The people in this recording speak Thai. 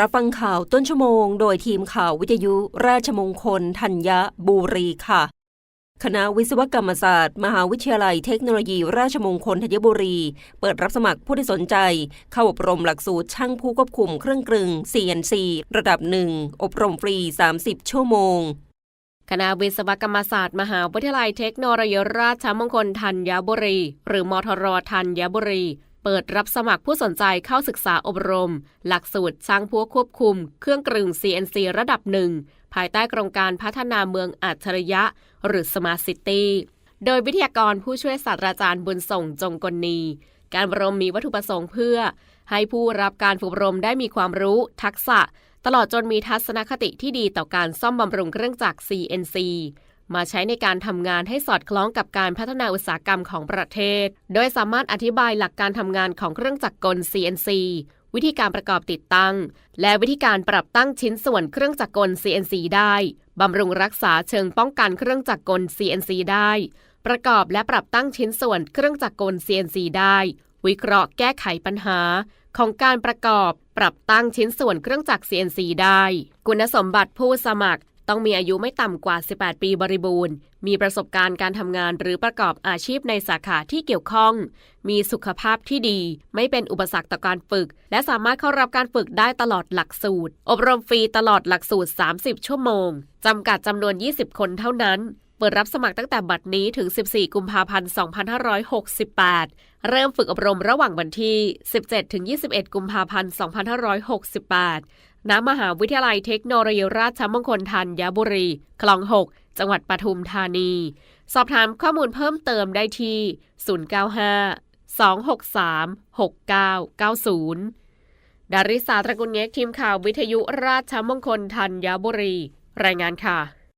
รับฟังข่าวต้นชั่วโมง โดยทีมข่าววิทยุราชมงคลธัญบุรีค่ะ คณะวิศวกรรมศาสตร์ มหาวิทยาลัยเทคโนโลยีราชมงคลธัญบุรี เปิดรับสมัครผู้ที่สนใจ เข้าอบรมหลักสูตรช่างผู้ควบคุมเครื่องกลึง CNC ระดับหนึ่งอบรมฟรี 30 ชั่วโมงคณะวิศวกรรมศาสตร์ มหาวิทยาลัยเทคโนโลยีราชมงคลธัญบุรี หรือมทรธัญบุรี เปิดรับสมัครผู้สนใจเข้าศึกษาอบรม หลักสูตรช่างพวกควบคุม เครื่องกลึง CNC ระดับหนึ่ง ภายใต้โครงการพัฒนาเมืองอัจฉริยะ หรือ Smart City โดยวิทยากรผู้ช่วยศาสตราจารย์บุญส่งจงกลนีการอบรมมีวัตถุประสงค์เพื่อ ให้ผู้รับการฝึกอบรมได้มีความรู้ ทักษะ ตลอดจนมีทัศนคติที่ดีต่อการซ่อมบำรุงเครื่องจักร CNC มาใช้ในการทำงานให้สอดคล้องกับการพัฒนาอุตสาหกรรมของประเทศ โดยสามารถอธิบายหลักการทำงานของเครื่องจักรกล CNC วิธีการประกอบติดตั้ง และวิธีการปรับตั้งชิ้นส่วนเครื่องจักรกล CNC ได้ บำรุงรักษาเชิงป้องกันเครื่องจักรกล CNC ได้ ประกอบและปรับตั้งชิ้นส่วนเครื่องจักรกล CNC ได้ วิเคราะห์แก้ไขปัญหา ของการประกอบ ปรับตั้งชิ้นส่วนเครื่องจักร CNC ได้ คุณสมบัติผู้สมัคร ต้องมีอายุไม่ต่ำกว่า 18 ปีบริบูรณ์ มีประสบการณ์การทำงานหรือประกอบอาชีพในสาขาที่เกี่ยวข้อง มีสุขภาพที่ดี ไม่เป็นอุปสรรคต่อการฝึก และสามารถเข้ารับการฝึกได้ตลอดหลักสูตร อบรมฟรีตลอดหลักสูตร 30 ชั่วโมง จำกัดจำนวน 20 คนเท่านั้น เปิดรับสมัครตั้งแต่บัดนี้ถึง 14 กุมภาพันธ์ 2568 เริ่มฝึกอบรมระหว่างวันที่ 17-21 กุมภาพันธ์ 2568 ณมหาวิทยาลัยเทคโนโลยีราชมงคลธัญบุรี คลอง 6 จังหวัดปทุมธานี สอบถามข้อมูลเพิ่มเติมได้ที่ 095 263 6990 ดาริสาตระกุลเงกทีมข่าววิทยุราชมงคลธัญบุรี รายงานค่ะ